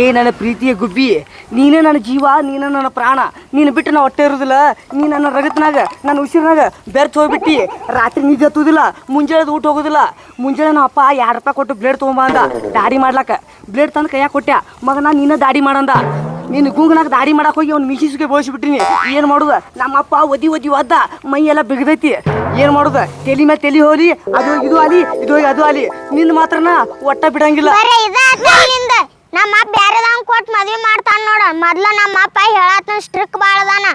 ಏ, ನನ್ನ ಪ್ರೀತಿಯ ಗುಬ್ಬಿ, ನೀನೇ ನನ್ನ ಜೀವ, ನೀನೇ ನನ್ನ ಪ್ರಾಣ, ನೀನು ಬಿಟ್ಟು ನಾ ಹೊಟ್ಟೆ ಇರೋದಿಲ್ಲ ನೀ ನನ್ನ ರಗತ್ನಾಗ, ನನ್ನ ಉಸಿರಿನಾಗ ಬೆರ್ತ್ ಹೋಗ್ಬಿಟ್ಟು. ರಾತ್ರಿ ನಿದ್ದೆ ಹತ್ತುದಿಲ್ಲ ಮುಂಜಾನೆ ಊಟ ಹೋಗೋದಿಲ್ಲ. ಮುಂಜಾನೆ ನಾ ಅಪ್ಪ ಎರಡು ರೂಪಾಯಿ ಕೊಟ್ಟು ಬ್ಲೇಡ್ ತೊಗೊಂಬ ಅಂದ ದಾಡಿ ಮಾಡ್ಲಾಕ. ಬ್ಲೇಡ್ ತಂದು ಕೈಯಾಗ ಕೊಟ್ಟ್ಯಾ. ಮಗ ನಾ ನೀನ ದಾಡಿ ಮಾಡಂದ. ನೀನು ಗೂಗನಾಗ ದಾಡಿ ಮಾಡಕ್ಕೆ ಹೋಗಿ ಅವ್ನು ಮಿಸಿಸ್ಗೆ ಬೋಳಿಸ್ಬಿಟ್ಟಿನಿ. ಏನು ಮಾಡುದ? ನಮ್ಮ ಅಪ್ಪ ಒದಿ ಒದಿ ಒದ್ದ. ಮೈ ಎಲ್ಲ ಬಿಗದೈತಿ. ಏನು ಮಾಡುದ? ತೆಲಿ ಮೇಲೆ ತೆಲಿ ಹೋಲಿ, ಅದು ಇದು ಆಲಿ ಇದು ಹೋಗಿ ಅದು ಆಲಿ ನಿನ್ನ ಮಾತ್ರನ ಒಟ್ಟ ಬಿಡಂಗಿಲ್ಲ. ನಮ್ಮ ಬ್ಯಾರೆದವ್ ಕೊಟ್ಟು ಮದ್ವೆ ಮಾಡ್ತಾನ ನೋಡ. ಮೊದ್ಲ ನಮ್ಮ ಅಪ್ಪ ಹೇಳತ್ತ ಸ್ಟ್ರಿಕ್ ಬಾಳದಾನ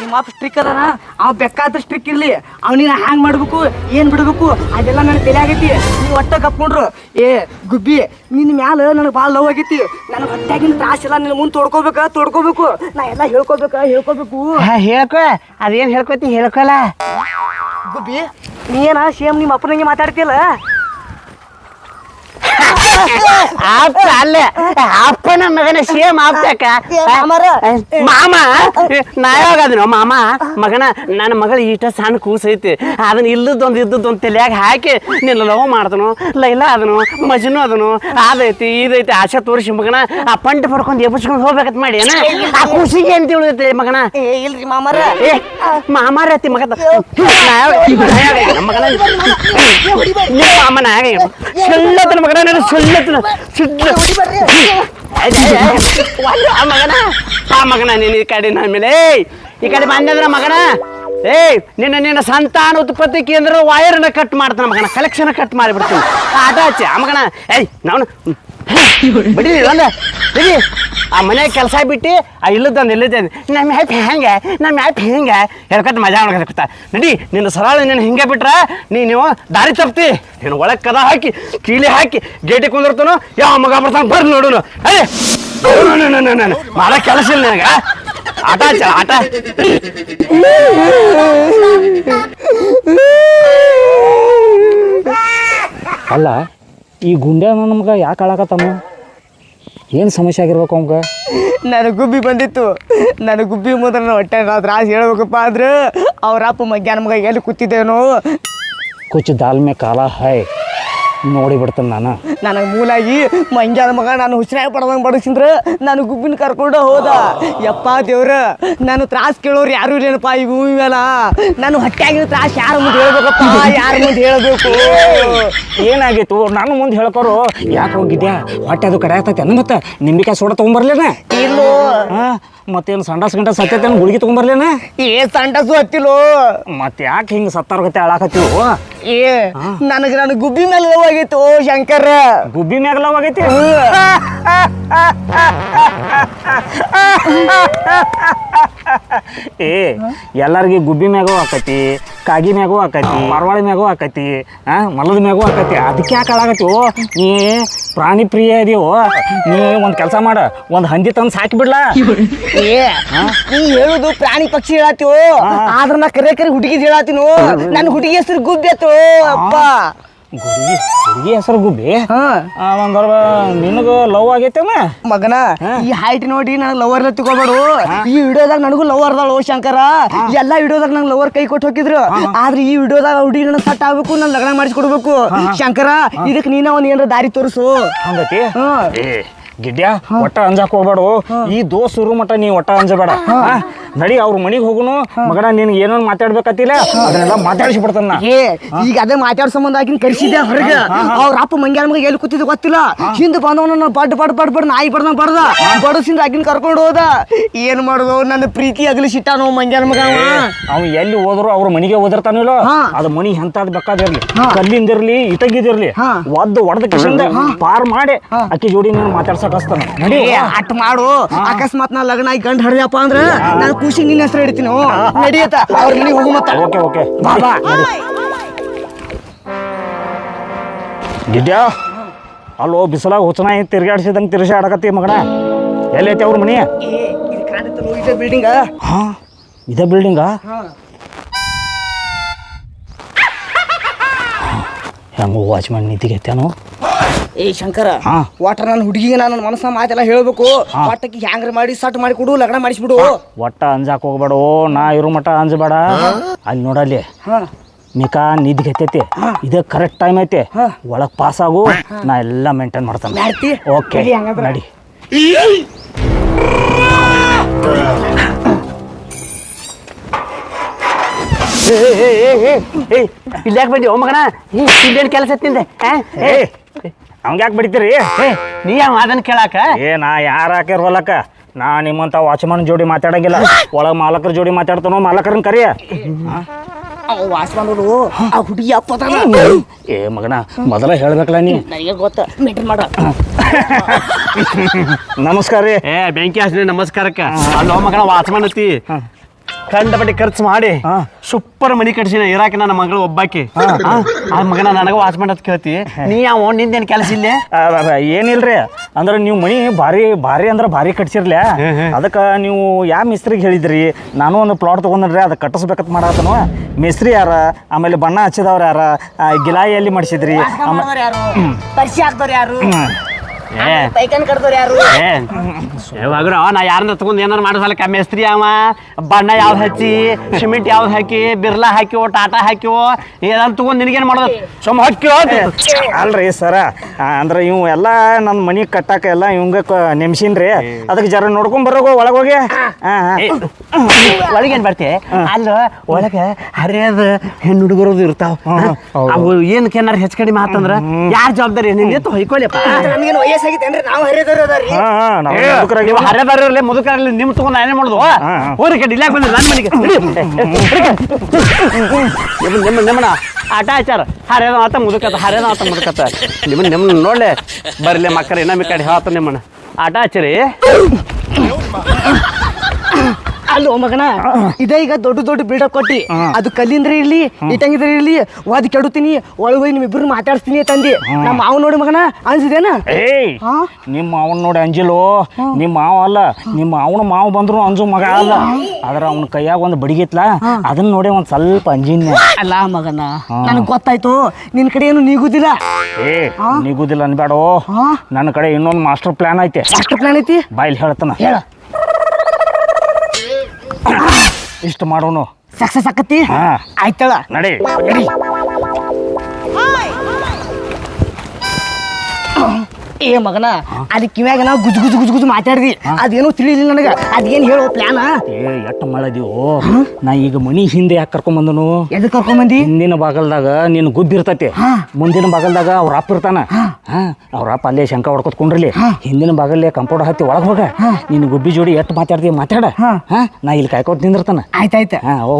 ನಿಮ್ಮ ಅಪ್ಪ ಸ್ಟ್ರಿಕ್ ಅದಾನ? ಅವ್ ಬೇಕಾದ್ರೆ ಸ್ಟ್ರಿಕ್ ಇರ್ಲಿ. ಅವನಿನ ಹ್ಯಾಂಗ್ ಮಾಡ್ಬೇಕು ಏನ್ ಬಿಡ್ಬೇಕು ಅದೆಲ್ಲ ನನಗೆ ತಲೆ ಆಗೈತಿ. ನೀವು ಒಟ್ಟ ಕಪ್ಕೊಂಡ್ರು ಏ ಗುಬ್ಬಿ ನಿನ್ನ ಮ್ಯಾಲ ನನಗೆ ಬಾಳ ಲವ್ ಆಗೈತಿ. ನನಗೆ ಹೊಟ್ಟಾಗಿನ ತ್ರಾಸ ಇಲ್ಲ ನಿನ್ನ ಮುಂದೆ ತೋಡ್ಕೋಬೇಕ ತೊಡ್ಕೋಬೇಕು. ನಾ ಎಲ್ಲ ಹೇಳ್ಕೋಬೇಕ ಹೇಳ್ಕೋಬೇಕು. ಹೇಳ್ಕೊ. ಅದೇನ್ ಹೇಳ್ಕೊತಿ ಹೇಳ್ಕೊಲ್ಲ ಗುಬ್ಬಿ ನೀ ಏನ ಸೇಮ್ ನಿಮ್ಮ ಅಪ್ಪನಂಗೆ ಮಾತಾಡ್ತಿಯಲ್ಲ? ಅಪ್ಪ ಅಲ್ಲ ಅಪ್ಪನ ಮಗನ ಸೇಮ್ ಆಪ್ತಕ್ಕ ಮಾಮಾರ. ಮಾಮ ನಾ ಯಾವಾಗದನು ಮಾಮ ಮಗನ ನನ್ನ ಮಗಳು ಈಟ ಸಣ್ಣ ಕೂಸೈತಿ ಅದನ್ನ ಇಲ್ಲದೊಂದು ಇದ್ದದೊಂದು ತಲೆಯಾಗ ಹಾಕಿ ನಿನ್ನ ಲವ್ ಮಾಡ್ದನು ಲೈಲ ಅದನು ಮಜನು ಅದನು ಅದೈತಿ ಇದೈತಿ ಆಶೆ ತೋರಿಸಿ ಮಗನ ಆ ಪಂಟ ಪಡ್ಕೊಂಡು ಎಬ್ಬಿಸ್ಕೊಂಡು ಹೋಗ್ಬೇಕಂತ ಮಾಡಿ ಏನ ಆ ಖುಷಿಗೆ ಅಂತ ತಿಳಿದೈತಿ ಮಗನ ಏ ಇಲ್ರಿ ಮಾಮಾರ ಏ ಮಾಮಾರತಿ ಮಗ ಮಗನ ಸುಳ್ಳತನ ಮಗನ ನಾನು ಸುಳ್ಳತನ ಸುಳ್ಳ ಆ ಮಗನ. ಆ ಮಗನ ನೀನು ಈ ಕಡೆ ನನ್ನ ಮೇಲೆ. ಈ ಕಡೆ ಬಂದದ್ರ ಮಗನ. ಏಯ್ ನಿನ್ನ ನಿನ್ನ ಸಂತಾನ ಉತ್ಪತ್ತಿ ಕೇಂದ್ರ ವೈರ್ನ ಕಟ್ ಮಾಡ್ತಾನ ಮಗನ. ಕಲೆಕ್ಷನ್ ಕಟ್ ಮಾಡಿಬಿಡ್ತೀನಿ. ಆಟ ಹಚ್ಚಿ ಆ ಮಗನ. ಏಯ್ ನಾವು ಬಿಡಿ ಒಂದ ಬಿಡಿ. ಆ ಮನೆ ಕೆಲಸ ಬಿಟ್ಟು ಆ ಇಲ್ಲದಂದು ಇಲ್ಲದ ನಮ್ಮ ಹ್ಯಾಪಿ ಹೆಂಗೆ? ನಮ್ಮ ಹ್ಯಾಪಿ ಹೆಂಗೆ? ಹೇಳ್ಕೊತ ಮಜಾ ಮಾಡ್ಕೊತ ನಡಿ ನಿನ್ನ ಸರಳ ನೀನು ಹಿಂಗೆ ಬಿಟ್ರೆ ನೀ ನೀವು ದಾರಿ ತಪ್ತಿ ನೀನು ಒಳಗೆ ಕದ ಹಾಕಿ ಕೀಲಿ ಹಾಕಿ ಗೇಟಿಗೆ ಕುಂದಿರ್ತಾನೋ ಯಾವ ಮಗ ಬರ್ತಾನೆ ಬರ್ ನೋಡೋನು. ಅದೇ ಮಾಡೋ ಕೆಲಸ ಇಲ್ಲ ನನಗೆ. ಆಟ ಆಟ. ಅಲ್ಲ ಈ ಗುಂಡ್ಯಾನ ನಮ್ಗೆ ಮಗ ಯಾಕೆ ಆಳಾಕತ್ತಾನ ಏನು ಸಮಸ್ಯೆ ಆಗಿರ್ಬೇಕು ಅವಂಗೆ? ನನಗೆ ಗುಬ್ಬಿ ಬಂದಿತ್ತು. ನನಗೆ ಗುಬ್ಬಿ ಮುಂದೆ ನನ್ನ ಹೊಟ್ಟೆ ನಾವು ತ್ರಾಸ ಹೇಳ್ಬೇಕಪ್ಪ ಅಂದ್ರೆ ಅವ್ರ ಅಪ್ಪ ಮಧ್ಯಾಹ್ನ ಮಗ ಎಲ್ಲಿ ಕೂತಿದ್ದೇನೋ? ಕುಚ್ ದಾಲ್ ಮೇ ಕಾಲ ಹೈ ನೋಡಿ ಬಿಡ್ತೇನೆ ನಾನು. ನನಗೆ ಮೂಲಾಗಿ ಮಂಗ್ಯಾದ ಮಗ ನಾನು ಹುಸಿರಾಗ ಪಡ್ದಂಗೆ ಬಡಿಸಿದ್ರೆ ನಾನು ಗುಬ್ಬಿನ ಕರ್ಕೊಂಡು ಹೋದ. ಯಪ್ಪ ದೇವ್ರ ನಾನು ತ್ರಾಸ ಕೇಳೋರು ಯಾರು ಇಲ್ಲೇನಪ್ಪ ಈ ಭೂಮಿ ಮೇಲ ನಾನು ಹೊಟ್ಟೆಯಾಗಿನ ತ್ರಾಸ ಯಾರ ಮುಂದೆ ಹೇಳ್ಬೇಕಪ್ಪ? ಯಾರ ಮುಂದೆ ಹೇಳಬೇಕು? ಏನಾಗಿತ್ತು ನಾನು ಮುಂದೆ ಹೇಳ್ಕೋರು. ಯಾಕೆ ಹೋಗಿದ್ಯಾ? ಹೊಟ್ಟೆ ಅದು ಕಡೆ ಆಗ್ತೈತೆ. ಅನ್ನ ಮತ್ತೆ ನಿಂಬಿಕಾಯಿ ಸೋಡ ತೊಗೊಂಬರ್ಲೇನ ಇಲ್ಲೋ. ಹಾಂ? ಮತ್ತೇನು ಸಂಡಾಸ್ ಗಂಟ ಸತ್ತೇನು ಗುಳಿಗೆ ತೊಗೊಂಬರ್ಲೇನ? ಏ ಸಂಡಾಸು ಹತ್ತಿಲೋ? ಮತ್ತೆ ಯಾಕೆ ಹಿಂಗೆ ಸತ್ತಾರ್ಗತ್ತೆ ಅಳಾಕತ್ತಿವು? ಏ ನನಗೆ ನನ್ನ ಗುಬ್ಬಿ ಮ್ಯಾಲ ಲವ್ ಆಗೈತೆ ಓ ಶಂಕರ. ಗುಬ್ಬಿ ಮ್ಯಾಗ ಲವ್ ಆಗೈತಿ? ಏ ಎಲ್ಲರಿಗೆ ಗುಬ್ಬಿ ಮ್ಯಾಗೂ ಆಕತಿ ಕಾಗಿ ಮ್ಯಾಗೂ ಆಕತಿ ಮರವಾಳಿ ಮ್ಯಾಗೂ ಆಕತಿ ಆ ಮಲದ ಮ್ಯಾಗೂ ಆಕತಿ ಅದಕ್ಕೆ ಯಾಕೆ ಹಾಳಾಗತ್ತಿ? ಓ ನೀ ಪ್ರಾಣಿ ಪ್ರಿಯ ಇದೀವೋ ನೀ ಒಂದು ಕೆಲಸ ಮಾಡ ಒಂದು ಹಂದಿ ತಂದು ಸಾಕಿ ಬಿಡ್ಲಾ. ಏ ನೀ ಹೇಳುದು ಪ್ರಾಣಿ ಪಕ್ಷಿ ಹೇಳತ್ತೀವೋ ಆದ್ರ ನಾ ಕರೆ ಕರೆ ಹುಡುಗಿದ್ ಹೇಳತ್ತೀನೋ ನನ್ನ ಹುಡುಗಿ ಹೆಸರು ಗುಬ್ಬಿ ಆತು ಅಪ್ಪ. ಹುಡುಗಿ ಹೆಸರು ಗುಬ್ಬಿ ನಿನಗೆ ಲವ್ ಆಗೈತೇನ ಮಗನ ಈ ಹೈಟ್ ನೋಡಿ ನನಗೆ ಲವರ್ ತಗೋಬೇಡು ಈ ವಿಡಿಯೋದಾಗ ನನಗೂ ಲವರ್ ಅದಾಳ ಓ ಶಂಕರ ಎಲ್ಲಾ ವಿಡಿಯೋದಾಗ ನಂಗೆ ಲವರ್ ಕೈ ಕೊಟ್ಟು ಹೋಗಿದ್ರು. ಆದ್ರೆ ಈ ವಿಡಿಯೋದಾಗ ಹುಡುಗಿ ನನ್ನ ಸಟ್ ಆಗ್ಬೇಕು ನನ್ ಲಗ್ನ ಮಾಡಿಸ್ಕೊಡ್ಬೇಕು ಶಂಕರ ಇದಕ್ಕೆ ನೀನ ಒಂದ್ ಏನಾರ ದಾರಿ ತೋರಿಸು. ಹಂಗತಿ? ಗಿಡ್ಯ ಒಟ್ಟ ಅಂಜಾಕ್ ಹೋಗ್ಬೇಡು. ಈ ದೋಸ್ತರು ಮಟ್ಟ ನೀ ಒಟ್ಟ ಅಂಜಬೇಡ. ನಡಿ ಅವ್ರ ಮನಿಗ್ ಹೋಗುನು. ಮಗನ ನಿನ್ಗೆ ಏನೋ ಮಾತಾಡ್ಬೇಕತ್ತಿಲ್ಲ? ಅದನ್ನೆಲ್ಲ ಮಾತಾಡಿಸಿ ಬಿಡ್ತಾನ. ಏ ಈಗ ಅದೇ ಮಾತಾಡ್ ಸಂಬಂಧ ಆಗಿನ ಕರ್ಸಿದ್ದೆ ಹೊರಗೆ? ಅವ್ರ ಅಪ್ಪ ಮಂಗ್ಯಾನ ಮಗ ಎಲ್ಲಿ ಕೂತಿದ್ದು ಗೊತ್ತಿಲ್ಲ. ಹಿಂದ್ ಬಂದವನ ಬಡ್ ಬಡ್ ಬಡ್ ಬಡ್ ನಾಯಿ ಬಡ್ದಂಗ್ ಬಡ್ದ. ಬಡಸಿಂದ ಆಕಿನ ಕರ್ಕೊಂಡು ಹೋದ. ಏನ್ ಮಾಡುದು ನನ್ನ ಪ್ರೀತಿ ಅಗಲಿ ಸಿಟ್ಟಾನೋ ಮಂಗ್ಯಾನ ಮಗ ಅವ. ಎಲ್ಲಿ ಹೋದ್ರು ಅವ್ರ ಮನಿಗೆ ಹೋದಿರ್ತಾನಿಲ್ಲ. ಅದ ಮನಿ ಎಂತಾದ್ ಬೇಕಾದಿರ್ಲಿ. ಕಲ್ಲಿಂದಿರ್ಲಿ ಇಟಗಿದಿರ್ಲಿ. ಒದ್ದ ಒದ್ದು ಒಡೆದ ಕಿಶಂದ ಪಾರ್ ಮಾಡಿ ಅಕ್ಕಿ ಜೋಡಿ ನೀನು ಮಾತಾಡ್ಸಕ್ ಹಸ್ತಾನ ನಡಿ. ಅಟ್ ಮಾಡು. ಅಕಸ್ಮಾತ್ ನಾ ಲಗ್ನ ಆಗಿ ಗಂಡ ಹರಿಯಪ್ಪ ಅಂದ್ರೆ ನಾನು ಖುಷಿ ನಿನ್ನ ಹೆಸರು ಹಿಡಿತೀನಿ ನಡಿಯತ್ತ ಅವ್ರ ಮನೆಗೆ ಹೋಗು ಮತ್ತ. Okay okay. ಬಾ ಬಾ. ಗಿಡ್ಯ ಅಲ್ಲೋ ಬಿಸಿಲಾಗ ಹುಚ್ಚನ ತಿರ್ಗಾಡ್ಸಿದಂಗೆ ತಿರ್ಸಿ ಆಡಕತ್ತಿ ಮಗನ. ಎಲ್ಲೈತಿ ಅವ್ರ ಮನಿ? ಬಿಲ್ಡಿಂಗ ಹಾ ಇದೇ ಬಿಲ್ಡಿಂಗಾ ಹೆಂಗೋ ವಾಚ್ಮನ್ ನಿಂತಿಗೆತ್ತೇನು ಏ ಶಂಕರ ಹಾ. ವಾಟರ್ ನನ್ನ ಹುಡುಗಿಗೆ ನಾನು ನನ್ನ ಮನಸ್ಸ ಮಾತೆಲ್ಲ ಹೇಳ್ಬೇಕು. ವಾಟಕ್ಕೆ ಹ್ಯಾಂಗ್ರ ಮಾಡಿ ಸಟ್ ಮಾಡಿ ಕೊಡು ಲಗ್ನ ಮಾಡಿಸ್ಬಿಡು. ಒಟ್ಟ ಅಂಜಾಕ್ ಹೋಗ್ಬೇಡ ನಾ ಇರೋ ಮಟ್ಟ ಅಂಜಬೇಡ. ಅಲ್ಲಿ ನೋಡಲ್ಲಿ ಹಾ. ನಿಧಿ ಹತ್ತೈತಿ. ಇದ ಕರೆಕ್ಟ್ ಟೈಮ್ ಐತಿ. ಒಳಗ್ ಪಾಸ್ ಆಗು ನಾ ಎಲ್ಲ ಮೇಂಟೈನ್ ಮಾಡ್ತಾನೆ. ಮಾಡ್ತಿ? ಓಕೆ ನಡಿ ಹಂಗಂದ್ರ. ನಡಿ. ಇಲ್ಲಿ ಯಾಕೆ ಬಂದಿ ಓ ಮಗನ? ಇಲ್ಲೇನು ಕೆಲಸ ತಿಂದೆ ಏ. ಅವಂಗ ಯಾಕೆ ಬಡಿತೀರಿ? ಏ ನೀ ಯಾವ ಅದನ್ನ ಕೇಳಾಕ? ಏ ನಾ ಯಾರ ಹಾಕ್ಯಾರ ಹೊಲಕ್ಕ? ನಾ ನಿಮ್ಮಂತ ವಾಚ್ಮನ್ ಜೋಡಿ ಮಾತಾಡಂಗಿಲ್ಲ. ಒಳಗ ಮಾಲಕರ ಜೋಡಿ ಮಾತಾಡ್ತಾನೋ ಮಾಲಕರನ್ನ ಕರಿಯ. ವಾಚ್ಮನ್ ಆ ಹುಡುಗಿ ಅಪ್ಪ ಏ ಮಗನ ಮೊದಲ ಹೇಳ್ಬೇಕಲ್ಲ ನೀ. ನನಗೆ ಗೊತ್ತ ಮೇಂಟೈನ್ ಮಾಡ. ನಮಸ್ಕಾರ ರೀ. ಏ ಬೆಂಕಿ ಹಚ್ಚಿ ನಮಸ್ಕಾರಕ್ಕ. ಅಲ್ಲೋ ಮಗನ ವಾಚ್ಮನ್ ಐತಿ ಕಂಡಪಟ್ಟಿ ಖರ್ಚು ಮಾಡಿ ಹಾ. ಸೂಪರ್ ಮನಿ ಕಟ್ಸಿನ ಇರಾಕಿನ ನನ್ನ ಮಗಳು ಒಬ್ಬಾಕಿ. ಹಾ? ಆ ಮಗನ ನನಗ ವಾಚ್ ಅಂತ ಕೇಳ್ತಿ. ನೀ ಯಾವ ನಿಂದೇನ್ ಕೆಲಸ ಇಲ್ಲೇ? ಏನಿಲ್ರಿ. ಅಂದ್ರೆ ನೀವು ಮನಿ ಭಾರಿ ಭಾರಿ ಅಂದ್ರೆ ಭಾರಿ ಕಟ್ಸಿರ್ಲ. ಅದಕ್ಕೆ ನೀವು ಯಾವ ಮಿಸ್ತ್ರಿಗೆ ಹೇಳಿದ್ರಿ? ನಾನು ಒಂದು ಪ್ಲಾಟ್ ತೊಗೊಂಡ್ರಿ ಅದು ಕಟ್ಟಿಸ್ಬೇಕಂತ ಮಾಡತ್ತನು ಮಿಸ್ತ್ರಿ ಯಾರ? ಆಮೇಲೆ ಬಣ್ಣ ಹಚ್ಚಿದವ್ರು ಯಾರ? ಗಿಲಾಯಿಯಲ್ಲಿ ಗಿಲಾಯಿ ಎಲ್ಲಿ ಮಾಡಿಸಿದ್ರಿ ಆಮೇಲೆ ಯಾರು? ಕಡ್ದವ್ರು ಯಾರು? ನಾ ಯಾರನ್ನ ತಗೊಂಡ್ ಏನಾರ ಮಾಡಿಸಲಕ್ಕ ಮೇಸ್ತ್ರಿ ಅವ. ಬಣ್ಣ ಯಾವ್ದು ಹಚ್ಚಿ ಸಿಮೆಂಟ್ ಯಾವ್ದು ಹಾಕಿ ಬಿರ್ಲಾ ಹಾಕಿವೋ ಟಾಟಾ ಹಾಕಿವೋ ಏನಾದ್ರು ತಗೊಂಡ್ ನಿನಗೇನ್ ಮಾಡೋದು? ಸುಮ್ಮ ಹಾಕಿವೋ ಅಲ್ರಿ ಸರ ಅಂದ್ರೆ ಇವು ಎಲ್ಲ ನನ್ನ ಮನಿ ಕಟ್ಟಾಕ ಎಲ್ಲ ಇವಂಗ ನೆಮ್ಸಿನ್ರಿ. ಅದಕ್ಕೆ ಜರ ನೋಡ್ಕೊಂಡ್ ಬರೋಗು ಒಳಗೋಗಿ ಒಳಗೇನ್ ಬರ್ತಿ? ಅಲ್ಲ ಒಳಗ ಹರಿಯದ ಹೆಣ್ಣು ಹುಡುಗರದು ಇರ್ತಾವ. ಅವು ಏನಕ್ಕೆ ಏನಾರ ಹೆಚ್ಚು ಕಡಿಮೆ ಆತಂದ್ರ ಯಾರ ಜವಾಬ್ದಾರಿ? ನಿಂಗೆ ಎತ್ತು ಹೊಯ್ಕೊಳ್ಳಿಪ್ಪ ನಮ್ಗೇನು ವಯಸ್ಸಾಗಿತ್ತೇನ್ರಿ ನಾವು ಹರಿದವ್ರು ಅದಾರಿ ಹಾಂ ಹಾಂ ನಾವು ನೀವು ಮುದುಕರಾಗಿವ. ಹರಿದಾರಲ್ಲಿ ಮುದುಕರಲ್ಲಿ ನಿಮ್ ತಗೊಂಡ್ ಮಾಡುದು. ಹೋರಿ ಬಂದ್ರೆ ನನ್ನ ಮನೆಗೆ. ನಿಮ್ಮ ನಿಮ್ಮ ನಿಮ್ಮನ ಆಟ ಆಚಾರ. ಹರಿಯದ ಆತ ಮುದುಕತ್ತ ಹರಿಯದ ಆತ ಮುದುಕತ್ತ. ನಿಮ್ಮ ನಿಮ್ಮನ್ನ ನೋಡ್ಲೆ ಬರ್ಲಿ ಮಕ್ಕಳ ಇನ್ನೊಮ್ಮೆ ಕಡೆ ಹೇಳ್ತ ನಿಮ್ಮನ್ನ ಆಟ ಹಚ್ಚಿರಿ ಅಲ್ಲೋ ಮಗನ ಇದೇ ಈಗ ದೊಡ್ಡ ದೊಡ್ಡ ಬಿಲ್ಡಪ್ ಕೊಟ್ಟಿ. ಅದು ಕಲ್ಲಿಂದ್ರೆ ಇರ್ಲಿ ಇಟ್ಟಂಗಿದ್ರೆ ಇರ್ಲಿ ವಾದ್ ಕೆಡುತ್ತೀನಿ ನಿಮ್ ನಿಮ್ಮಿಬ್ರು ಮಾತಾಡ್ತೀನಿ ತಂದಿ. ನಮ್ಮ ಮಾವ ನೋಡಿ ಮಗನ ಅನ್ಸಿದೇನ ಏಯ್ ಹಾ? ನಿಮ್ಮ ಅವನ್ ನೋಡಿ ಅಂಜಲು. ನಿಮ್ ಮಾವ ಅಲ್ಲ ನಿಮ್ಮ ಅವನ ಮಾವ ಬಂದ್ರು ಅಂಜು ಮಗ ಅಲ್ಲ. ಆದ್ರ ಅವನ ಕೈಯಾಗ ಒಂದು ಬಡಿಗಿತ್ಲ? ಅದನ್ನ ನೋಡಿ ಒಂದ್ ಸ್ವಲ್ಪ ಅಂಜಿನ ಅಲ್ಲ ಮಗನ ನನಗ್ ಗೊತ್ತಾಯ್ತು ನಿನ್ ಕಡೆ ಏನು ನೀಗುದಿಲ್ಲ? ಏ ನಿಗುದಿಲ್ಲ ಅನ್ಬೇಡೋ ಹಾ? ನನ್ನ ಕಡೆ ಇನ್ನೊಂದು ಮಾಸ್ಟರ್ ಪ್ಲಾನ್ ಐತೆ. ಮಾಸ್ಟರ್ ಪ್ಲಾನ್ ಐತಿ? ಬಾಯ್ಲಿ ಹೇಳ್ತಾನ. ಹೇಳ. ಇಷ್ಟು ಮಾಡೋನು. ಸಕ್ಸಸ್ ಆಕತಿ ಹಾ. ಆಯ್ತಳ. ನಡಿ. ನಡಿ. ಏ ಮಗನ ಅದ್ ಕಿವ್ಯಾಗ ನಾವು ಗುಜ್ ಗುಜ್ ಗುಜ್ ಗುಜ್ ಮಾತಾಡ್ದಿ. ಅದೇನು ತಿಳಿಲಿಲ್ಲ ನನಗೆ. ಅದೇನು ಹೇಳೋ ಪ್ಲಾನ ಏ ಎಟ್ಟು ಮಾಡದೀವು ನಾ ಈಗ ಮನಿ ಹಿಂದೆ ಯಾಕೆ ಕರ್ಕೊಂಬಂದನು ಎದಕ್ಕೆ ಕರ್ಕೊಂಬಂದಿ ಹಿಂದಿನ ಬಾಗಲ್ದಾಗ ನಿನ್ನ ಗುದ್ದ ಇರ್ತೈತಿ. ಮುಂದಿನ ಬಾಗಲ್ದಾಗ ಅವ್ರ ಅಪ್ಪ ಇರ್ತಾನ. ಅವ್ರ ಅಪ್ಪ ಅಲ್ಲೇ ಶಂಕ ಹೊಡ್ಕೊತ್ ಕುಂಡ್ರಲಿ. ಹಿಂದಿನ ಬಾಗಲ್ಲೇ ಕಂಪೌಂಡ್ ಹತ್ತಿ ಒಳಗೆ ಹೋಗ. ನಿನ್ನ ಗುಬ್ಬಿ ಜೋಡಿ ಎಟ್ಟು ಮಾತಾಡ್ದಿ ಮಾತಾಡ. ನಾ ಇಲ್ಲಿ ಕಾಯ್ಕೋತ್ ನಿಂದಿರ್ತಾನ. ಆಯ್ತಾಯ್ತ ಹಾ ಓ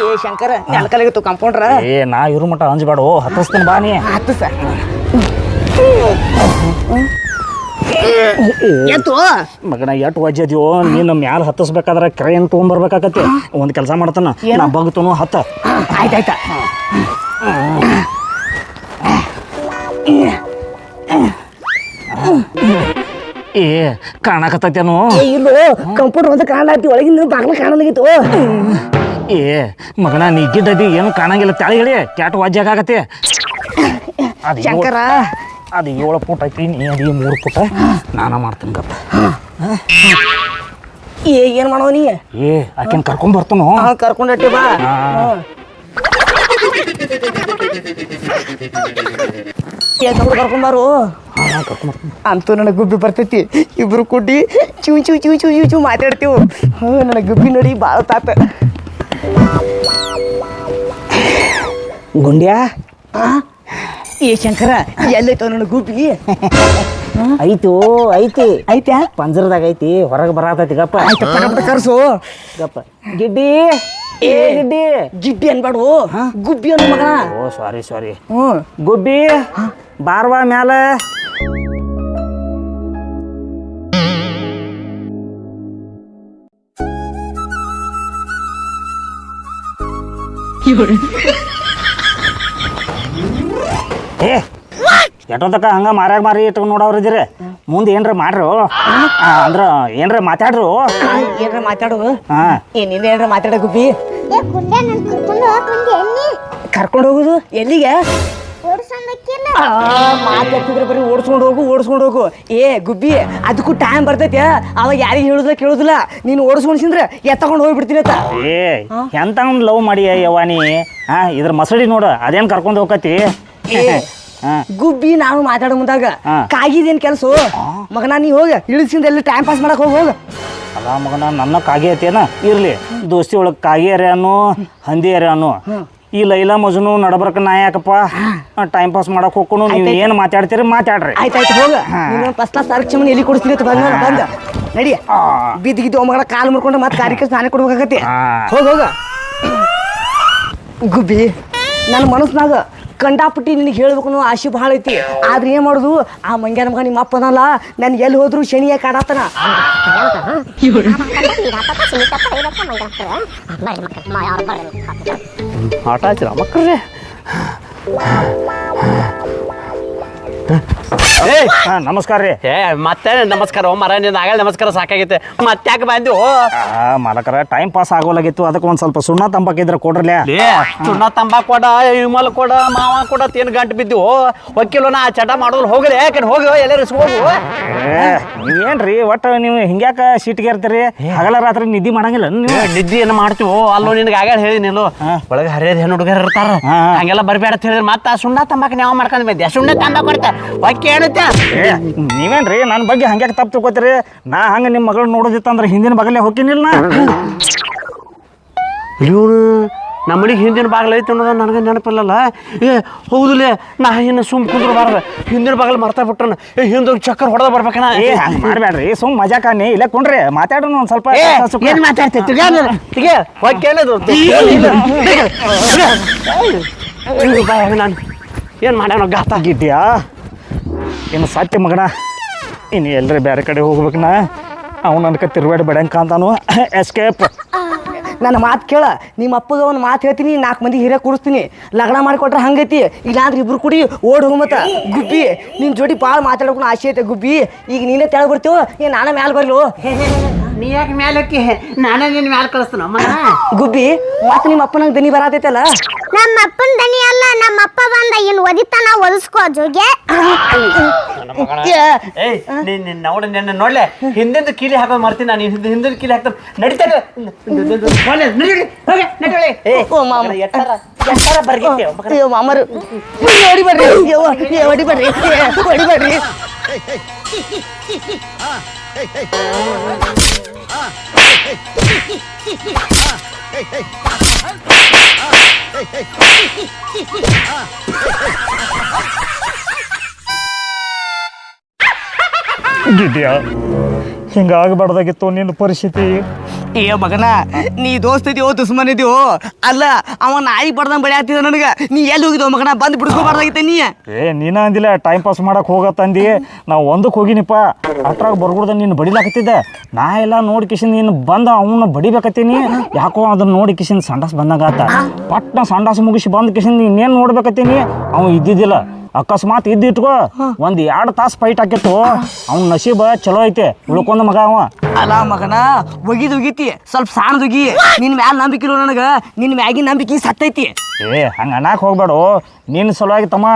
ಏ ಶಂಕರ ನೆಲಕಲಾಗಿತ್ತು ಕಂಪೌಂಡ್ರ ಏ ನಾ ಇರು ಮಟ ಅಂಜ್ಬೇಡ ಓ ಹತ್ತಿಸ್ತಾನ ಬಾ ನೀ. ಹತ್ತು ಸರ್. ಎತ್ತು. ಮಗನ ಎಷ್ಟು ವಜ್ಜದ್ಯೋ ನೀನು ಮ್ಯಾಲ ಹತ್ತಿಸ್ಬೇಕಾದ್ರೆ ಕ್ರೈನ್ ತೊಗೊಂಬರ್ಬೇಕಾಕತಿ ಒಂದು ಕೆಲಸ ಮಾಡ್ತಾನ ನಾ ಬಗ್ತನು ಹತ್ತ. ಆಯ್ತಾಯ್ತ. ಏ ಕಾಣಕತ್ತೇನು ಏ ಇಲ್ಲೋ ಕಂಪೌಂಡ್ ಒಂದು ಕಾಣಲಾತಿ ಒಳಗಿನ ಬಾಗಿಲು ಕಾಣಲಾಗಿತ್ತು ಏ ಮಗನ ನೀ ಏನು ಕಾಣಂಗಿಲ್ಲ ತಾಳಿ ಹೇಳಿ ಕ್ಯಾಟ್ ವಾಜ್ಯಾಗತ್ತೆ ಅದು ಶಂಕರ. ಅದು ಏಳು ಪುಟ್ ಐತಿ ನೀ ಅದು ಮೂರು ಪುಟ? ನಾನ ಮಾಡ್ತೀನಿ ಗಪ್ಪ. ಏ ಏನ್ ಮಾಡೋ ನೀ? ಏ ಆಕೆನ್ ಕರ್ಕೊಂಡ್ ಬರ್ತಾನು? ಕರ್ಕೊಂಡಟ್ಟಿ ಬಾ. ಹಾ. ಏ ತಗೊಂಡು ಕರ್ಕೊಂಬಾರು ಅಂತೂ ನನಗೆ ಗುಬ್ಬಿ ಬರ್ತೈತಿ. ಇಬ್ರು ಕೂಡಿ ಚೂ ಚೂ ಚೂ ಚೂ ಚೂ ಚೂ ಮಾತಾಡ್ತೀವಿ. ಹ್ಞೂ ನನಗೆ ಗುಬ್ಬಿ ನೋಡಿ ಭಾಳ ತಾತ. ಗುಂಡ್ಯಾ? ಆ? ಏ ಶಂಕರ ಎಲ್ಲೈತ ನನ್ನ ಗುಬ್ಬಿ? ಐತು ಐತಿ. ಐತ್ಯಾ? ಪಂಜರದಾಗ ಐತಿ ಹೊರಗೆ ಬರತೈತಿ ಗಪ್ಪ. ಆಯ್ತು ಕರ್ಸು. ಗಪ್ಪ. ಗಿಡ್ಡಿ? ಏ ಗಿಡ್ಡಿ? ಗಿಡ್ಡಿ ಅನ್ಬಾಡು ಗುಬ್ಬಿ ಅನ್ಬಾ ಮಗನ. ಓ ಸಾರಿ ಸಾರಿ ಹ್ಞೂ. ಗುಬ್ಬಿ? ಬಾರ್ವಾ ಮ್ಯಾಲ? ಏ ಎಷ್ಟೊತ್ತಕ ಹಂಗ ಮಾರ್ಯಾಗ ಮಾರಿ ಇಟ್ಕೊಂಡು ನೋಡವ್ರಿದ್ದೀರಿ ಮುಂದೆ ಏನ್ರ ಮಾಡ್ರು? ಅಂದ್ರ ಏನ್ರ ಮಾತಾಡ್ರು? ಏನ್ರ ಮಾತಾಡು? ಹಾ. ಏ ನಿನ್ನ ಏನ್ರ ಮಾತಾಡ ಗುಬ್ಬಿ? ಕರ್ಕೊಂಡು ಹೋಗುದು? ಎಲ್ಲಿಗೆ? ಮಾತಾಡ್ತಿದ್ರೆ ಬರೀ ಓಡಿಸ್ಕೊಂಡು ಹೋಗು ಓಡಿಸ್ಕೊಂಡು ಹೋಗು. ಏ ಗುಬ್ಬಿ ಅದಕ್ಕೂ ಟೈಮ್ ಬರ್ತೈತೆ. ಅವಾಗ ಯಾರಿಗೆ ಹೇಳುದ ಕೇಳುದಿಲ್ಲ. ನೀನು ಓಡಿಸ್ಕೊಂಡ್ಸಿಂದ್ರೆ ಎತ್ತಕೊಂಡು ಹೋಗ್ಬಿಡ್ತೀನಿ ಅಂತ. ಏ ಎಂತ ಲವ್ ಮಾಡಿ ಯವಾನಿ ನೀ? ಹಾ ಇದ್ರ ಮಸಡಿ ನೋಡು ಅದೇನ್ ಕರ್ಕೊಂಡು ಹೋಗತಿ ಏ, ಗುಬ್ಬಿ ನಾನು ಮಾತಾಡೋ ಮುಂದಾಗ. ಕಾಗಿದೇನ್ ಕೆಲಸ? ಮಗನ ನೀ ಹೋಗ ಇಳಿಸಿಂದ ಎಲ್ಲಿ ಟೈಮ್ ಪಾಸ್ ಮಾಡಕ್ ಹೋಗಿ ಹೋಗ. ಅಲ್ಲ ಮಗನ ನನ್ನ ಕಾಗೆ ಐತೇನ? ಇರ್ಲಿ. ದೋಸ್ತಿ ಒಳಗೆ ಕಾಗೆ ಅರೆ ಅನ್ನು ಹಂದಿ ಅರೆ ಅನ್ನು. ಈ ಲೈಲಾ ಮಜನು ನಡಬರ್ಕ ನಾ ಯಾಕಪ್ಪ? ಟೈಮ್ ಪಾಸ್ ಮಾಡಕ್ ಹೋಗ್ಕೊಂಡು ನೀವು ಏನು ಮಾತಾಡ್ತೀರಿ ಮಾತಾಡ್ರಿ. ಆಯ್ತಾಯ್ತು ಹೋಗ. ನೀನು ಫಸ್ಟ್ ಕ್ಲಾಸ್ ಅರಕ್ಷಮನ್ ಎಲ್ಲಿ ಕೊಡಿಸ್ತೀನಿ ಅಂತ ಬಂದ ಬಂದ. ನಡಿ. ಬಿದ್ದು ಗಿದ್ದು ಮಗಳ ಕಾಲು ಮುರ್ಕೊಂಡು ಮತ್ತೆ ಕಾರ್ಯಕ್ಕೆ ಸ್ನಾನ ಕೊಡ್ಬೇಕಾಗತ್ತೆ. ಹೋಗ ಹೋಗ. ಗುಬ್ಬಿ ನನ್ನ ಮನಸ್ನಾಗ ಕಂಡಾಪಟ್ಟಿ ನಿನಗೆ ಹೇಳ್ಬೇಕು ಅನ್ನೋ ಆಶೆ ಭಾಳ ಐತಿ. ಆದ್ರೆ ಏನು ಮಾಡೋದು? ಆ ಮಂಗ್ಯಾನ ಮಗ ನಿಮ್ಮ ಅಪ್ಪನಲ್ಲ ನನ್ಗೆ ಎಲ್ಲಿ ಹೋದ್ರು ಶನಿಯ ಕಾಡಾತನ. ಆಟ ಹಚ್ಚಿರ ಮಕ್ಕಳ್ರೆ ಹಾ ನಮಸ್ಕಾರ ರೀ. ಏ ಮತ್ತೆ ನಮಸ್ಕಾರ? ಓ ಮರ ನಿನ್ನ ಆಗಲ್ಲ ನಮಸ್ಕಾರ ಸಾಕಾಗೈತೆ. ಮತ್ತೆ ಯಾಕೆ ಬಂದು ಆ ಮಾಲಕರ ಟೈಮ್ ಪಾಸ್ ಆಗೋಲಾಗಿತ್ತು. ಅದಕ್ಕೆ ಒಂದ್ ಸ್ವಲ್ಪ ಸುಣ್ಣ ತಂಬಾಕಿದ್ರೆ ಕೊಡ್ರಲ್ಲ ಲೇ ಸುಣ್ಣ ತಂಬಾಕ್ ಕೊಡ ವಿಮಲ್ ಕೊಡ ಮಾವ ಕೊಡ ತೇನ್ ಗಂಟು ಬಿದ್ದು ವಕೀಲು ನಾ ಚಟ ಮಾಡೋದ್ರ ಹೋಗ್ರಿ ಯಾಕೆ ಹೋಗಿ ಎಲ್ಲರೂ ಏನ್ರಿ ಒಟ್ಟು ನೀವು ಹಿಂಗ್ಯಾಕ ಸೀಟ್ಗೆ ಇರ್ತೀರಿ? ಹಗಲ ರಾತ್ರಿ ನಿದ್ದೆ ಮಾಡಂಗಿಲ್ಲ ನೀವು? ನಿದ್ದಿ ಏನು ಮಾಡ್ತೀವೋ? ಅಲ್ಲೋ ನಿನಗೆ ಆಗ ಹೇಳಿ ನೀನು. ಒಳಗೆ ಹರಿಯದ ಹೆಣ್ಣು ಹುಡುಗರು ಇರ್ತಾರ. ಹಾ, ಹಾ. ಹಂಗೆಲ್ಲ ಬರ್ಬೇಡ ಅಂತ ಹೇಳಿದ್ರೆ ಮತ್ತೆ ಆ ಸುಣ್ಣ ತಂಬಾಕ ನೀವು ಮಾಡ್ಕೊಂಡ್ ಬಂದೆ ಸುಣ್ಣ ತಂಬಾಕ ಕೊಡ್ತಾ. ಒಕ್ಕಿ ಏ, ನೀವೇನ್ರಿ ನನ್ನ ಬಗ್ಗೆ ಹಂಗ್ಯಾಕೆ ತಪ್ಪು ತಿಳ್ಕೊತೀರಿ ನಾ ಹಂಗ ನಿಮ್ಮ ಮಗಳು ನೋಡೋದಿತ್ತಂದ್ರೆ ಹಿಂದಿನ ಬಗಲೇ ಹೋಗಿನಿಲ್ಲ ನಾ ಇವ್ರು ನಮ್ಮ ಮನೆಗೆ ಹಿಂದಿನ ಬಾಗಿಲು ಐತೆ ಅನ್ನೋದ ನನಗೆ ನೆನಪಿಲ್ಲಲ್ಲ ಏ ಹೌದಲೇ ನಾ ಇನ್ನು ಸುಮ್ ಕುಂದ್ರಬಾರ್ದು ಹಿಂದಿನ ಬಾಗಿಲು ಮರ್ತಾ ಬಿಟ್ಟನ ಏ ಹಿಂದೋಗಿ ಚಕ್ಕರ್ ಹೊಡೆದ ಬರ್ಬೇಕನ ಏ ಹಂಗೆ ಮಾಡಬೇಡ್ರಿ ಸುಮ್ ಮಜಾಕಾನಿ ಇಲ್ಲ ಕೊಂಡ್ರಿ ಮಾತಾಡೋಣ ಒಂದು ಸ್ವಲ್ಪ ಏ ಏನ್ ಏನು ತಿಗೆ ಕೇಳೋದು ನಾನು ಏನು ಮಾಡ್ಯಾನ ಗಾತ ಆಗಿದ್ಯಾ ಇನ್ನು ಸತ್ಯ ಮಗನ? ಇನ್ನು ಎಲ್ಲರೂ ಬೇರೆ ಕಡೆ ಹೋಗ್ಬೇಕು ನಾ? ಅವ್ನು ಅನ್ಕ ತಿರುಗಾಡಿ ಬೇಡಂಕ ಅಂತಾನು ಎಸ್ಕೇಪ್ ನನ್ನ ಮಾತು ಕೇಳ. ನಿಮ್ಮ ಅಪ್ಪಗೆ ಒಂದು ಮಾತು ಹೇಳ್ತೀನಿ, ನಾಲ್ಕು ಮಂದಿ ಹಿರಿಯ ಕೂಡಿಸ್ತೀನಿ ಲಗ್ನ ಮಾಡಿಕೊಟ್ರೆ ಹಂಗೈತಿ. ಇಲ್ಲಾಂದ್ರೆ ಇಬ್ರು ಕುಡಿ ಓಡ್ ಹೋಗು ಮತ್ತ ಗುಬ್ಬಿ ನಿನ್ನ ಜೋಡಿ ಭಾಳ ಮಾತಾಡೋಕೆ ಆಸೆ ಐತೆ ಗುಬ್ಬಿ. ಈಗ ನೀನೇ ತೆಳಗೆ ಬರ್ತೀವೋ ಏ, ನಾನೇ ಮ್ಯಾಲೆ ಬರ್ಲು? ನೀ ಯಾಕೆ ಮ್ಯಾಲಕ್ಕೆ ನಾನೇ ನಿನ್ನ ಮ್ಯಾಲ ಕಳಿಸ್ತಾನ ಗುಬ್ಬಿ ಮತ್ತೆ ನಿಮ್ಮ ಅಪ್ಪನಂಗೆ ದನಿ ಬರತೈತಲ್ಲ? ನಮ್ಮ ಅಪ್ಪನ ದನಿ ಅಲ್ಲ ನಮ್ಮ ಅಪ್ಪ ಬಂದ ಇನ್ ಒದಿತಾನ ಒದಿಸ್ಕೋ ಜೋಗೆ. ಏಯ್ ನೀನ್ ನಿನ್ನ ಅವಳ ನಿನ್ನ ನೋಡ್ಲೆ? ಹಿಂದಿಂದ ಕೀಲಿ ಹಾಕೋ ಮರ್ತೀನಿ ನಾನು ಹಿಂದೆ ಹಿಂದಿನ ಕೀಲಿ ಹಾಕ್ತಾನೆ ನಡೀತಾರೆ ಓ ಮಾಮ. ಅಯ್ಯೋ ಮಾಮರು. ಹೊಡಿಬೇಡ್ರಿ ಅಯ್ಯೋ ಏ ಹೊಡಿಬೇಡ್ರಿ ಏ, ಹೊಡಿಬೇಡ್ರಿ Ah! ಗಿದ್ಯಾ ಹಿಂಗಾಗಬಾರ್ದಾಗಿತ್ತು ನಿನ್ನ ಪರಿಸ್ಥಿತಿ. ಏ ಮಗನ ನೀ ದೋಸ್ತ ಇದೆಯೋ ದುಸ್ಮನ್ ಇದೆಯೋ? ಅಲ್ಲ ಅವ ನಾಯಿ ಬಡ್ದಂಗ್ ಬಳಿ ಆಗ್ತಿದ ನನಗ. ನೀ ಎಲ್ಲಿ ಹೋಗಿದೋ ಮಗನ ಬಂದು ಬಿಡಿಸ್ಕೋಬಾರ್ದಾಗಿತ್ತ ನೀ. ಏ ನೀನ ಅಂದಿಲ್ಲ ಟೈಮ್ ಪಾಸ್ ಮಾಡಕ್ ಹೋಗತ್ತಂದಿ ನಾ ಒಂದಕ್ಕೆ ಹೋಗಿನಿಪ್ಪ. ಅಟ್ರಾಗ ಬರ್ಗುಡ್ದ ನೀನು ಬಡಿಲಾಕತ್ತಿದ್ದೆ. ನಾ ಎಲ್ಲ ನೋಡಿ ಕಿಶನ್ ನೀನು ಬಂದ ಅವನ್ನ ಬಡಿಬೇಕತ್ತೀನಿ ಯಾಕೋ ಅದನ್ನ ನೋಡಿ ಕಿಶನ್ ಸಂಡಾಸ್ ಬಂದಂಗಾತ. ಪಟ್ನ ಸಂಡಾಸ್ ಮುಗಿಸಿ ಬಂದ ಕಿಶನ್ ನೀನೇನು ನೋಡ್ಬೇಕತ್ತೀನಿ ಅವ ಇದ್ದಿದ್ದಿಲ್ಲ. ಅಕಸ್ಮಾತ್ ಇದ್ದಿಟ್ಕೊ ಇಟ್ಕೋ ಒಂದ್ ಎರಡ್ ತಾಸ್ ಫೈಟ್ ಹಾಕಿತ್ತು. ಅವ್ನ ನಶೀಬ ಚಲೋ ಐತೆ ಉಳ್ಕೊಂಡ ಮಗ ಅವ. ಅಲ್ಲ ಮಗನ ಒಗಿದ್ ಒಗಿತಿ ಸ್ವಲ್ಪ ಸಾಣದೊಗಿ ನಿನ್ ಮ್ಯಾಲ ನಂಬಿಕೆ ಇರೋ ನನಗ ನಿನ್ ಮ್ಯಾಗಿನ ನಂಬಿಕೆ ಸತ್ತೈತಿ. ಏ ಹಂಗ ಅನ್ನಕ್ ಹೋಗ್ಬೇಡು. ನಿನ್ ಸಲುವಾಗಿ ತಮ್ಮ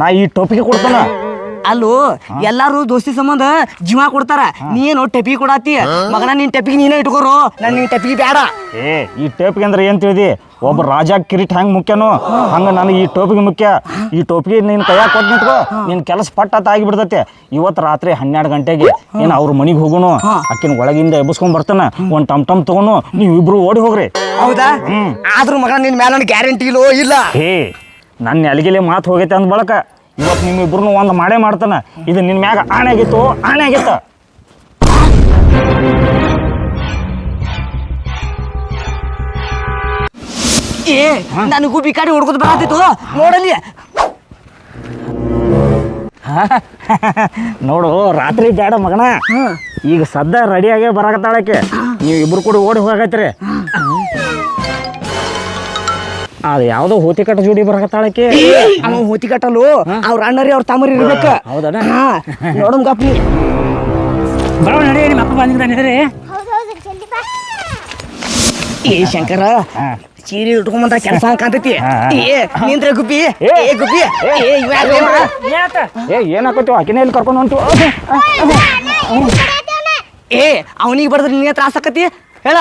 ನಾ ಈ ಟೋಪಿಗೆ ಕೊಡ್ತಾನ. ಅಲ್ಲೋ ಎಲ್ಲಾರು ದೋಸ್ತಿ ಸಂಬಂಧ ಜೀವ ಕೊಡ್ತಾರ. ನೀನು ಟೆಪಿ ಕೊಡತ್ತಿ ಕೊಡಾತಿ ಮಗನ ನಿನ್ ಟೆಪಿಗೆ ನೀನೇ ಇಟ್ಕೋರು. ನಾನು ನಿನ್ ಟೆಪಿ ಬೇಡ ಏ ಈ ಟೋಪಿಗೆ ಅಂದ್ರೆ ಏನ್ ತಿಳಿದಿ? ಒಬ್ಬ ರಾಜ ಕಿರೀಟ್ ಹೆಂಗ್ ಮುಖ್ಯನೋ? ಹಂಗ ನನಗೆ ಈ ಟೋಪಿಗೆ ಮುಖ್ಯ. ಈ ಟೋಪಿಗೆ ನೀನ್ ಕೈಯಾಗ ಕೊಟ್ಟು ನಿಂತ್ಕೋ. ನಿನ್ ಕೆಲಸ ಪಟ್ಟ ಆಗಿಬಿಡ್ತೈತೆ. ಇವತ್ತು ರಾತ್ರಿ ಹನ್ನೆರಡು ಗಂಟೆಗೆ ಏನ್ ಅವ್ರ ಮನಿಗೆ ಹೋಗುನು? ಅಕ್ಕಿನ ಒಳಗಿಂದ ಎಬ್ಬಿಸ್ಕೊಂಡ್ ಬರ್ತಾನ. ಒಂದ್ ಟಮ್ ಟಮ್ ತಗೊಂಡು ನೀವು ಇಬ್ರು ಓಡಿ ಹೋಗ್ರಿ. ಹೌದಾ? ಆದ್ರೂ ಮಗನ ನಿನ್ ಮೇಲೆ ಗ್ಯಾರಂಟಿ ಇಲ್ಲೋ? ಇಲ್ಲ ಹೇ ನನ್ನ ಅಲ್ಲಿಗೆಲೆ ಮಾತು ಹೋಗೈತೆ ಅಂದ ಬಳಕ. ಇವತ್ತು ನಿಮ್ಮಿಬ್ರು ಒಂದು ಮಾಡೇ ಮಾಡ್ತಾನ. ಇದು ನಿನ್ನ ಮ್ಯಾಗ ಆಣೆ ಆಗಿತ್ತು ಆಣೆ ಆಗಿತ್ತ. ಏ ನನಗೂ ಬಿಕಾರಿ ಹುಡ್ಕೋದು ಬರತ್ತಿತ್ತು ನೋಡಲಿ ನೋಡು ರಾತ್ರಿ ಬೇಡ ಮಗನ. ಈಗ ಸದ್ದ ರೆಡಿಯಾಗೇ ಬರಾಕತ್ತಾಳಕ್ಕೆ ನೀವು ಇಬ್ರು ಕೂಡ ಓಡಿ ಹೋಗತ್ರಿ ಅದು ಯಾವ್ದೋ ಹೋತಿ ಕಟ್ಟ ಜೋಡಿ ಬರಕತ್ತಾಳಕ್ಕೆ? ಅವ ಹೋತಿ ಕಟ್ಟಲು ಅವ್ರ ಅಣ್ಣರಿ ಅವ್ರ ತಾಮರಿ ಇರ್ಬೇಕ. ಹೌದಣ್ಣ? ಹಾ ನೋಡಮ್ ಗಪ್ನಿ ಬರೋ ನಡಿ ನಿಮ್ಮ ಅಪ್ಪ ಬಂದಿದ್ದಾನೆ ಏ ಶಂಕರ ಚೀರಿ ಉಟ್ಕೊಂಬಂತ ಕೆಲಸ ಕಾಂತೈತಿ. ಏ ನಿಂತ್ರ ಗುಬ್ಬಿ. ಏ. ಏ ಗುಬ್ಬಿ. ಏ ಏನಾಕತ್ತೀವ ಆಕಿನೇ ಇಲ್ಲಿ ಕರ್ಕೊಂಡು ಹೊಂಟು ಏ ಅವನಿಗೆ ಬರ್ದ್ರೆ ನಿನಗೆ ತ್ರಾಸ ಆಕತಿ ಹೇಳ.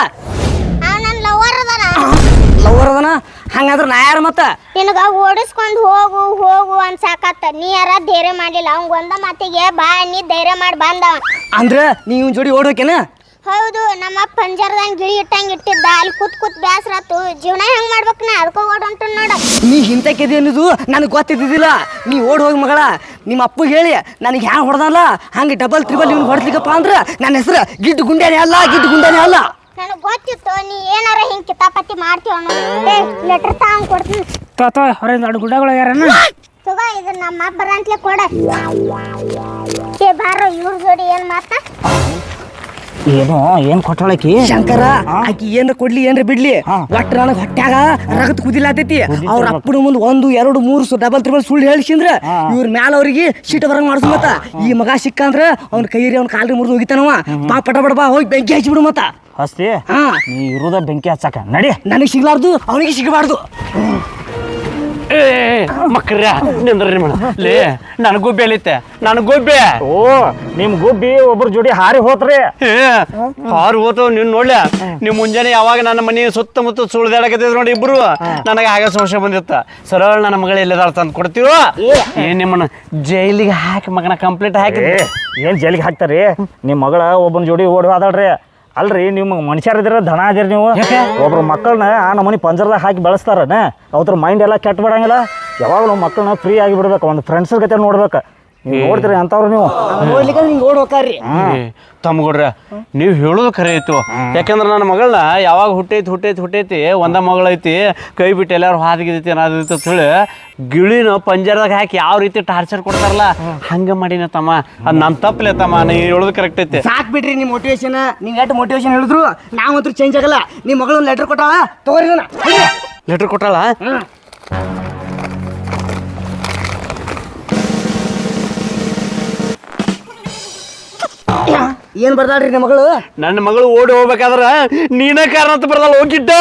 ಲವರ್ ಅದನ? ಹಂಗಂದ್ರ ನಾ ಯಾರು ಮತ್ತ? ನಿನಗ ಓಡಿಸ್ಕೊಂಡು ಹೋಗು ಹೋಗು ಅಂತ ಸಾಕತ್ತ. ನೀ ಯಾರ ಧೈರ್ಯ ಮಾಡಿಲ್ಲ ಅವಂಗ ಒಂದ ಮಾತಿಗೆ ಬಾ ನೀ ಧೈರ್ಯ ಮಾಡಿ ಬಂದವ ಅಂದ್ರ ನೀವು ಜೋಡಿ ಓಡೋಕೇನ ಹೌದು ನಮ್ಮ ಪಂಜರದಂಗ ಗಿಳಿ ಇಟ್ಟಂಗ ಇಟ್ಟಿದ್ದ. ಅಲ್ಲಿ ಕೂತ್ ಕೂತ್ ಬ್ಯಾಸ್ರತ್ತು ಜೀವನ ಹೆಂಗ್ ಮಾಡ್ಬೇಕು ನಾ ಅದಕ್ಕ ಓಡ್ ಹೊಂಟ ನೋಡ. ನೀ ಹಿಂತಕ್ಕಿದೆ ಅನ್ನೋದು ನನಗೆ ಗೊತ್ತಿದ್ದಿದ್ದಿಲ್ಲ. ನೀ ಓಡ್ ಹೋಗಿ ಮಗಳ. ನಿಮ್ಮ ಅಪ್ಪ ಹೇಳಿ ನನಗೆ ಹ್ಯಾಂಗ ಹೊಡೆದಲ್ಲ ಹಂಗೆ ಡಬಲ್ ತ್ರಿಬಲ್ ಇವ್ನು ಹೊಡ್ಲಿಕ್ಕಪ್ಪ ಅಂದ್ರೆ ನನ್ನ ಹೆಸರು ಗಿಡ್ಡು ಗುಂಡೇನೆ ಅಲ್ಲ ಗಿಡ್ಡು ಗುಂಡೇನೆ ಅಲ್ಲ. ನನಗ್ ಗೊತ್ತಿತ್ತು ನೀ ಏನಾರ ಹಿಂಗ್ ಕಿತಾಪತಿ ಮಾಡ್ತೀವಿ ಅನ್ನೋದು. ಲೆಟರ್ ತಗೊಂಡ್ ಕೊಡ್ತೀನಿ. ತೋ ಹೊರಗೆ ದೊಡ್ಡ ಗುಡ್ಡಗಳು ಯಾರನ್ನ ತಗೋ ಇದು ನಮ್ಮ ಬರಂತ್ಲೆ ಕೊಡ. ಏ ಬಾರೋ ಇವ್ರ ಜೋಡಿ ಏನ್ ಮಾತಾ? ಏನು ಏನ್ ಕೊಟ್ಟಳಕಿ ಶಂಕರ ಆಕಿ ಏನ್ರ ಕೊಡ್ಲಿ ಏನ್ರ ಬಿಡ್ಲಿ? ಒಟ್ಟ ನನಗೆ ಹೊಟ್ಯಾಗ ರಗತ್ ಕುದಿಲಾತೈತಿ. ಅವ್ರ ಅಪ್ಪನ ಮುಂದ್ ಒಂದು ಎರಡು ಮೂರು ಡಬಲ್ ತ್ರಿಬಲ್ ಸುಳ್ಳು ಹೇಳಿಸಿಂದ್ರ. ಇವ್ರ ಮ್ಯಾಲ ಅವ್ರಿಗೆ ಶೀಟ್ ಬರಂಗ್ ಮಾಡಿಸ್ ಮತ್ತ. ಈ ಮಗ ಸಿಕ್ಕಂದ್ರ ಅವ್ನ ಕೈರಿ ಅವ್ನ ಕಾಲ್ರಿ ಮುರಿದು ಹೋಗಿತಾನವ. ಬಾ ಪಟ ಬಡ ಬಾ ಹೋಗಿ ಬೆಂಕಿ ಹಚ್ಚಿಬಿಡು ಮತ್ತ. ಹಸ್ತಿ ಹಾ. ನೀ ಇರೋದ ಬೆಂಕಿ ಹಚ್ಚಕ. ನಡಿ. ನನಗೆ ಸಿಗ್ಲಾರ್ದು ಅವನಿಗೆ ಸಿಗಬಾರ್ದು. ಏ ಮಕ್ರ ನಿಂದ್ರಿ ಮೇಡಮ್ ಲೇ ನನ್ ಗುಬ್ಬಿ ಅಲ್ಲಿತ್ತೆ ನನ್ ಗುಬ್ಬಿ. ಓ ನಿಮ್ ಗುಬ್ಬಿ ಒಬ್ರ ಜೋಡಿ ಹಾರಿ ಹೋತ್ರಿ. ಹಾರಿ ಹಾರು ಹೋತು ನೀನ್ ನೋಡಲ್ಯ ನೀವ್ ಮುಂಜಾನೆ ಯಾವಾಗ ನನ್ನ ಮನೆ ಸುತ್ತಮುತ್ತ ಸುಳ್ದಾಡಕತ್ತಿದ್ರು ನೋಡಿ ಇಬ್ರು. ನನಗೆ ಆಗ ಸಂಶಯ ಬಂದಿತ್ತ. ಸರಳ ನನ್ನ ಮಗಳ ಎಲ್ಲದಾಳ ತಂದು ಕೊಡ್ತೀವ? ಏನ್ ನಿಮ್ಮನ್ನ ಜೈಲಿಗೆ ಹಾಕಿ ಮಗನ ಕಂಪ್ಲೀಟ್ ಹಾಕಿ ಏನ್ ಜೈಲಿಗೆ ಹಾಕ್ತಾರಿ ನಿಮ್ ಮಗಳ ಒಬ್ಬನ ಜೋಡಿ ಓಡಿ ಹೋದಾಳ್ರಿ ಅಲ್ರಿ ನಿಮ್ಮ ಮನುಷ್ಯರ ಇದ್ರ ದನ ಅದಿರಿ ನೀವು. ಒಬ್ರು ಮಕ್ಕಳನ್ನ ಆ ನಮ್ಮನೆ ಪಂಜರದಾಗ ಹಾಕಿ ಬೆಳೆಸ್ತಾರನ ಅವ್ರ ಮೈಂಡ್ ಎಲ್ಲ ಕೆಟ್ಟ ಬಿಡಂಗಿಲ್ಲ. ಯಾವಾಗಲೂ ಮಕ್ಕಳನ್ನ ಫ್ರೀ ಆಗಿ ಬಿಡ್ಬೇಕು ಒಂದು ಫ್ರೆಂಡ್ಸ್ ಗತೆ ನೋಡ್ಬೇಕು. ನೀವು ನೋಡ್ತೀರಿ ಅಂತವ್ರು ನೀವು? ನೋಡ್ಲಿಕ್ಕೆ ಹಿಂಗೆ ಓಡ್ ಹೋಗ್ತಾರ್ರಿ ತಮ್ಗೊಡ್ರ ನೀವು ಹೇಳೋದು ಖರೆ ಐತು ಯಾಕಂದ್ರೆ ನನ್ನ ಮಗಳನ್ನ ಯಾವಾಗ ಹುಟ್ಟೈತಿ ಹುಟ್ಟೈತಿ ಹುಟ್ಟೈತಿ ಒಂದ ಮಗಳೈತಿ ಕೈ ಬಿಟ್ಟು ಎಲ್ಲಾರು ಹಾದಿಗಿದೈತಿ ಅನ್ನೋದೈತಿ ಅಂತ ಹೇಳಿ ಗಿಳಿನ ಪಂಜರದಾಗ ಹಾಕಿ ಯಾವ ರೀತಿ ಟಾರ್ಚರ್ ಕೊಡ್ತಾರಲ್ಲ ಹಂಗ ಮಾಡಿನ ತಮ್ಮ. ಅದ್ ನನ್ನ ತಪ್ಪಲೆ ತಮ್ಮ ನೀ ಹೇಳೋದು ಕರೆಕ್ಟ್ ಐತಿ. ಸಾಕ್ ಬಿಡ್ರಿ ನಿಮ್ಮ ಮೋಟಿವೇಶನ್ ನೀವು ಎಷ್ಟು ಮೋಟಿವೇಶನ್ ಹೇಳಿದ್ರು ನಾವಂತೂ ಚೇಂಜ್ ಆಗಲ್ಲ. ನಿಮ್ಮ ಮಗಳು ಲೆಟರ್ ಕೊಟ್ಟಾಳ ತಗೋರಿ. ಲೆಟರ್ ಕೊಟ್ಟಾಳ? ಏನ್ ಬರ್ದಾಳ್ರಿ ನಿಮ್ಮ ಮಗಳು? ನನ್ನ ಮಗಳು ಓಡಿ ಹೋಗ್ಬೇಕಾದ್ರ ನೀನ ಕಾರಣ ಅಂತ ಬರ್ದಲ್ಲ ಹೋಗಿದ್ದ.